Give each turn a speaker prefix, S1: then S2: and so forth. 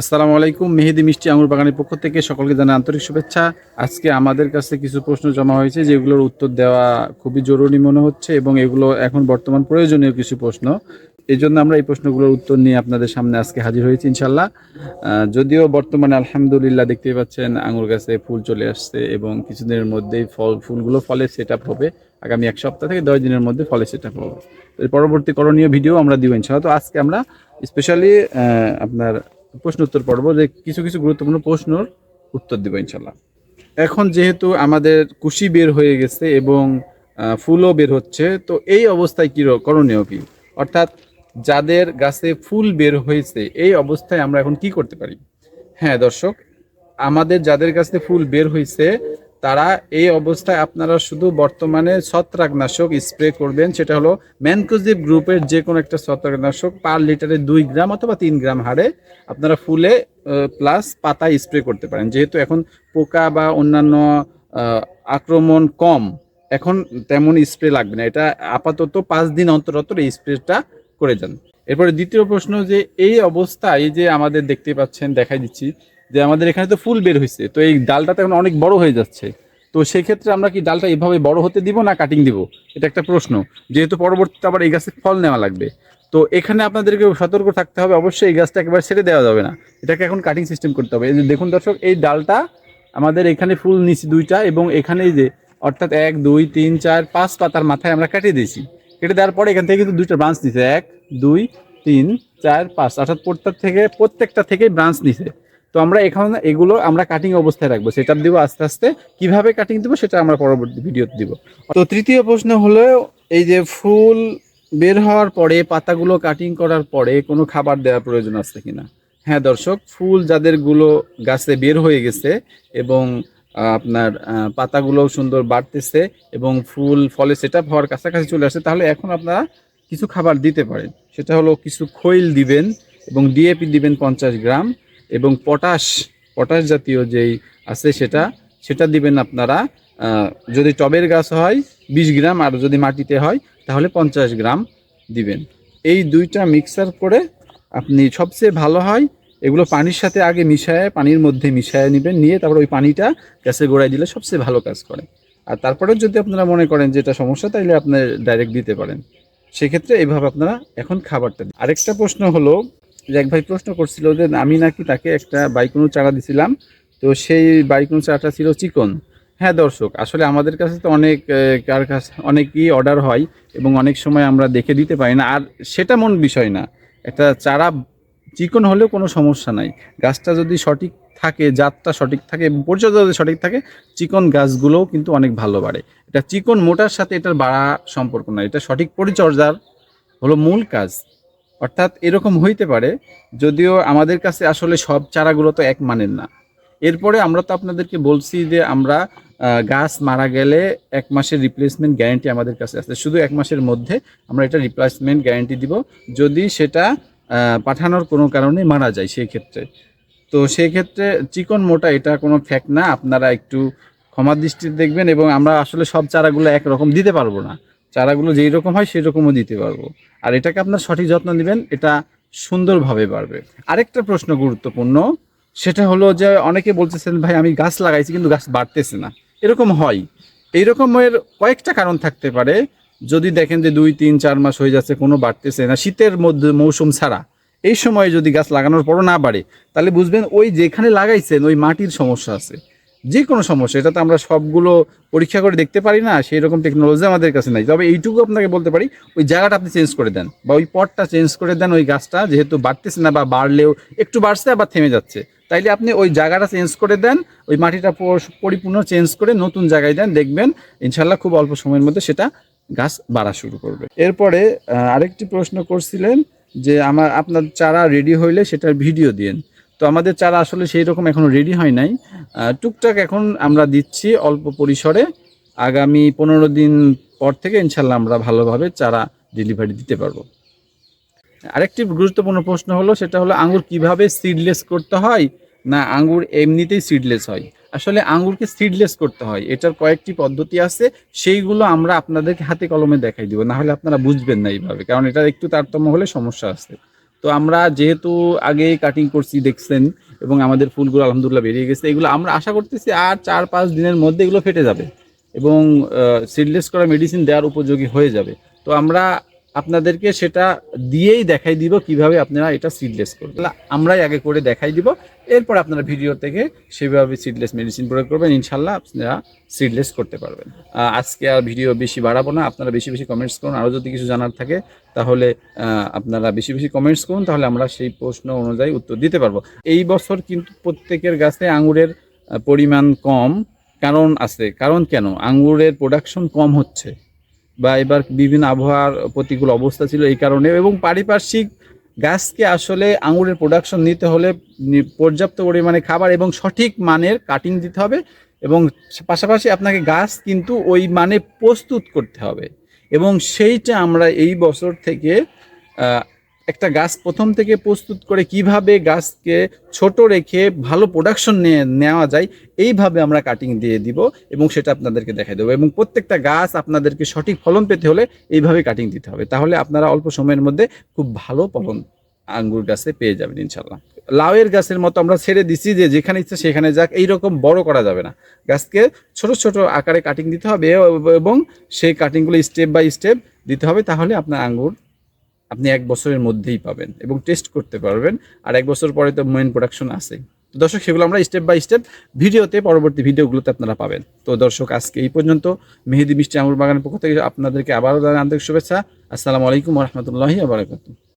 S1: আসসালামু আলাইকুম, মেহেদি মিষ্টি আঙুর বাগানের পক্ষ থেকে সকলকে জানাই আন্তরিক শুভেচ্ছা। আজকে আমাদের কাছে কিছু প্রশ্ন জমা হয়েছে, যেগুলোর উত্তর দেওয়া খুবই জরুরি মনে হচ্ছে এবং এগুলো এখন বর্তমান প্রয়োজনীয় কিছু প্রশ্ন। এই জন্য আমরা এই প্রশ্নগুলোর উত্তর নিয়ে আপনাদের সামনে আজকে হাজির হয়েছি ইনশাল্লাহ যদিও বর্তমানে আলহামদুলিল্লাহ দেখতেই পাচ্ছেন আঙুর গাছে ফুল চলে আসছে এবং কিছুদিনের মধ্যেই ফল, ফুলগুলো ফলে সেট আপ হবে। আগামী এক সপ্তাহ থেকে দশ দিনের মধ্যে ফলে সেট আপ হবে পরবর্তী করণীয় ভিডিও আমরা দিব ইনশাল্লাহ তো আজকে আমরা স্পেশালি আপনার প্রশ্ন উত্তর পড়ব যে কিছু কিছু গুরুত্বপূর্ণ প্রশ্নর উত্তর দিব ইনশাল্লাহ এখন যেহেতু আমাদের কুশি বের হয়ে গেছে এবং ফুলও বের হচ্ছে, তো এই অবস্থায় কী করণীয় কি? অর্থাৎ যাদের গাছে ফুল বের হয়েছে, এই অবস্থায় আমরা এখন কি করতে পারি? হ্যাঁ দর্শক, আমাদের যাদের গাছে ফুল বের হয়েছে তারা এই অবস্থায় আপনারা শুধু বর্তমানে ছত্রাকনাশক স্প্রে করবেন, সেটা হলো ম্যানকোজিভ গ্রুপের যে কোনো একটা ছত্রাকনাশক পার লিটারে দুই গ্রাম অথবা তিন গ্রাম হারে আপনারা ফুলে প্লাস পাতায় স্প্রে করতে পারেন। যেহেতু এখন পোকা বা অন্যান্য আক্রমণ কম, এখন তেমন স্প্রে লাগবে না। এটা আপাতত পাঁচ দিন অন্তর অন্তর এই স্প্রেটা করে যান এরপরে দ্বিতীয় প্রশ্ন যে এই অবস্থায় যে আমাদের দেখতে পাচ্ছেন, দেখাই দিচ্ছি যে আমাদের এখানে তো ফুল বের হয়েছে তো এই ডালটা তো এখন অনেক বড় হয়ে যাচ্ছে। তো সেই ক্ষেত্রে আমরা কি ডালটা এভাবে বড় হতে দিব না কাটিং দিব? এটা একটা প্রশ্ন। যেহেতু পরবর্তীতে আবার এই গাছে ফল নেওয়া লাগবে। তো এখানে আপনাদেরকে সতর্ক থাকতে হবে। অবশ্যই এই গাছটা একেবারে ছেড়ে দেওয়া যাবে না। এটাকে এখন কাটিং সিস্টেম করতে হবে। দেখুন দর্শক, এই ডালটা আমাদের এখানে ফুল নিচে দুইটা এবং এখানে যে অর্থাৎ এক, দুই, তিন, চার, পাঁচ পাতার মাথায় আমরা কেটে দিয়েছি। কেটে দেওয়ার পরে এখান থেকে কিন্তু দুইটা ব্রাঞ্চ নিছে। এক, দুই, তিন, চার, পাঁচ। অর্থাৎ প্রত্যেক থেকে প্রত্যেকটা থেকেই ব্রাঞ্চ নিছে। তো আমরা এখানে এগুলো আমরা কাটিং অবস্থায় রাখব। সেটা দিব আস্তে আস্তে। কীভাবে কাটিং দিব সেটা আমরা পরবর্তী ভিডিওতে দিব। তো তৃতীয় প্রশ্ন হলো, এই যে ফুল বের হওয়ার পরে, পাতাগুলো কাটিং করার পরে কোনো খাবার দেওয়ার প্রয়োজন আছে কিনা? হ্যাঁ দর্শক, ফুল যাদেরগুলো গাছে বের হয়ে গেছে এবং আপনার পাতাগুলো সুন্দর বাড়তেছে এবং ফুল ফলে সেটা হওয়ার কাছাকাছি চলে আসে তাহলে এখন আপনারা কিছু খাবার দিতে পারেন। সেটা হলো কিছু খৈল দিবেন এবং ডিএপি দিবেন পঞ্চাশ গ্রাম। এবং পটাশ পটাশ জাতীয় যেই আছে সেটা সেটা দিবেন আপনারা যদি টবের গাছ হয় বিশ গ্রাম আর যদি মাটিতে হয় তাহলে পঞ্চাশ গ্রাম দিবেন। এই দুইটা মিক্সার করে আপনি সবচেয়ে ভালো হয়, এগুলো পানির সাথে আগে মিশায়, পানির মধ্যে মিশায় নেবেন, নিয়ে তারপর ওই পানিটা গ্যাসে গোড়ায় দিলে সবচেয়ে ভালো কাজ করে। আর তারপরে যদি আপনারা মনে করেন যে এটা সমস্যা, তাইলে আপনি ডাইরেক্ট দিতে পারেন। সেক্ষেত্রে এইভাবে আপনারা এখন খাবারটা দিন। আরেকটা প্রশ্ন হলো এক ভাই প্রশ্ন করছিল যে, আমি নাকি তাকে একটা বাইকুনো চারা দিছিলাম, তো সেই বাইকুনো চারাটা ছিল চিকন। হ্যাঁ দর্শক, আসলে আমাদের কাছে তো অনেক কার কাছে, অনেকই অর্ডার হয় এবং অনেক সময় আমরা দেখে দিতে পারি না। আর সেটা মন বিষয় না। একটা চারা চিকন হলেও কোনো সমস্যা নাই। গাছটা যদি সঠিক থাকে, জাতটা সঠিক থাকে এবং পরিচর্যা যদি সঠিক থাকে, চিকন গাছগুলোও কিন্তু অনেক ভালো বাড়ে। এটা চিকন মোটার সাথে এটার বাড়া সম্পর্ক না এটা সঠিক পরিচর্যার হলো মূল কাজ। অর্থাৎ এরকম হইতে পারে, যদিও আমাদের কাছে আসলে সব চারাগুলো তো এক মানের না। এরপরে আমরা তো আপনাদেরকে বলছি যে আমরা গাছ মারা গেলে এক মাসের রিপ্লেসমেন্ট গ্যারান্টি আমাদের কাছে আছে। শুধু এক মাসের মধ্যে আমরা এটা রিপ্লেসমেন্ট গ্যারান্টি দিব, যদি সেটা পাঠানোর কোনো কারণে মারা যায় সেই ক্ষেত্রে তো সেই ক্ষেত্রে চিকন মোটা এটা কোনো ফ্যাক্ট না, আপনারা একটু ক্ষমা দৃষ্টিতে দেখবেন এবং আমরা আসলে সব চারাগুলো একরকম দিতে পারব না। চারাগুলো যেই রকম হয় সেই রকমও দিতে পারব। আর এটাকে আপনার সঠিক যত্ন নেবেন, এটা সুন্দরভাবে বাড়বে। আরেকটা প্রশ্ন গুরুত্বপূর্ণ, সেটা হলো যে অনেকে বলতেছেন, ভাই, আমি গাছ লাগাইছি কিন্তু গাছ বাড়তেছে না। এরকম হয়। এই রকমের কয়েকটা কারণ থাকতে পারে। যদি দেখেন যে দুই, তিন, চার মাস হয়ে যাচ্ছে, কোনো বাড়তেছে না, শীতের মধ্যে মৌসুম ছাড়া। এই সময়ে যদি গাছ লাগানোর পরও না বাড়ে, তাহলে বুঝবেন ওই যেখানে লাগাইছেন, ওই মাটির সমস্যা আছে। যে কোনো সমস্যা এটা তো আমরা সবগুলো পরীক্ষা করে দেখতে পারি না সেই রকম টেকনোলজি আমাদের কাছে নাই। তবে এইটুকু আপনাকে বলতে পারি, ওই জায়গাটা আপনি চেঞ্জ করে দেন বা ওই পটটা চেঞ্জ করে দেন, ওই গাছটা যেহেতু বাড়তেছে না বা বাড়লেও একটু বাড়ছে আবার থেমে যাচ্ছে। তাইলে আপনি ওই জায়গাটা চেঞ্জ করে দেন, ওই মাটিটা পরিপূর্ণ চেঞ্জ করে নতুন জায়গায় দেন, দেখবেন ইনশাল্লাহ খুব অল্প সময়ের মধ্যে সেটা গাছ বাড়া শুরু করবে। এরপরে আরেকটি প্রশ্ন করছিলেন যে, আমার, আপনার চারা রেডি হইলে সেটার ভিডিও দিন আমাদের চারা আসলে সেই রকম এখনও রেডি হয় নাই। টুকটাক এখন আমরা দিচ্ছি অল্প পরিসরে। আগামী পনেরো দিন পর থেকে ইনশাল্লাহ আমরা ভালোভাবে চারা ডেলিভারি দিতে পারব। আরেকটি গুরুত্বপূর্ণ প্রশ্ন হলো, সেটা হলো আঙ্গুর কীভাবে সিডলেস করতে হয়, না আঙ্গুর এমনিতেই সিডলেস হয়? আসলে আঙ্গুরকে সিডলেস করতে হয়। এটার কয়েকটি পদ্ধতি আছে, সেইগুলো আমরা আপনাদেরকে হাতে কলমে দেখাই দিব। না হলে আপনারা বুঝবেন না এইভাবে, কারণ এটা একটু তারতম্য হলে সমস্যা আছে। তো আমরা যেহেতু আগে কাটিং করছি, দেখছেন, এবং আমাদের ফুলগুলো আলহামদুলিল্লাহ বেরিয়ে গেছে, এগুলো আমরা আশা করতেছি আর চার পাঁচ দিনের মধ্যে এগুলো ফেটে যাবে এবং সিডলেস করা মেডিসিন দেওয়ার উপযোগী হয়ে যাবে। তো আমরা আপনাদেরকে সেটা দিয়েই দেখাই দিব কীভাবে আপনারা এটা সিডলেস করবেন। আমরাই আগে করে দেখাই দিব। এরপর আপনারা ভিডিও থেকে সেভাবে সিডলেস মেডিসিন প্রয়োগ করবেন। ইনশাল্লাহ আপনারা সিডলেস করতে পারবেন। আজকে আর ভিডিও বেশি বাড়াবো না। আপনারা বেশি বেশি কমেন্টস করুন। আরও যদি কিছু জানার থাকে, তাহলে আপনারা বেশি বেশি কমেন্টস করুন। তাহলে আমরা সেই প্রশ্ন অনুযায়ী উত্তর দিতে পারব। এই বছর কিন্তু প্রত্যেকের গাছে আঙুরের পরিমাণ কম। কারণ আছে। কারণ কেন? আঙ্গুরের প্রোডাকশন কম হচ্ছে। বা এবার বিভিন্ন আবহাওয়ার প্রতিকূল অবস্থা ছিল এই কারণে এবং পারিপার্শ্বিক গাছকে আসলে আঙুরের প্রোডাকশন নিতে হলে পর্যাপ্ত পরিমাণে খাবার এবং সঠিক মানের কাটিং দিতে হবে এবং পাশাপাশি আপনাকে গাছ কিন্তু ওই মানে প্রস্তুত করতে হবে এবং সেইটা আমরা এই বছর থেকে একটা গাছ প্রথম থেকে প্রস্তুত করে কীভাবে গাছকে ছোট রেখে ভালো প্রোডাকশন নিয়ে নেওয়া যায়, এইভাবে আমরা কাটিং দিয়ে দিব এবং সেটা আপনাদেরকে দেখাই দেবো। এবং প্রত্যেকটা গাছ আপনাদেরকে সঠিক ফলন পেতে হলে এইভাবে কাটিং দিতে হবে। তাহলে আপনারা অল্প সময়ের মধ্যে খুব ভালো ফলন আঙ্গুর গাছে পেয়ে যাবেন ইনশাল্লাহ লাউয়ের গাছের মতো আমরা ছেড়ে দিচ্ছি যে যেখানে ইচ্ছে সেখানে যাক, এইরকম বড় করা যাবে না। গাছকে ছোট ছোট আকারে কাটিং দিতে হবে এবং সেই কাটিংগুলো স্টেপ বাই স্টেপ দিতে হবে, তাহলে আপনার আঙ্গুর আপনি এক বছরের মধ্যেই পাবেন এবং টেস্ট করতে পারবেন। আর এক বছর পরে তো মেন প্রোডাকশন আছে তো দর্শক, সেগুলো আমরা স্টেপ বাই স্টেপ ভিডিওতে, পরবর্তী ভিডিওগুলোতে আপনারা পাবেন। তো দর্শক, আজকে এই পর্যন্ত। মেহেদি মিষ্টি আমুর বাগানের পক্ষ থেকে আপনাদেরকে আবারও আন্তরিক শুভেচ্ছা। আসসালামু আলাইকুম রহমতুল্লাহি আবরাকাতু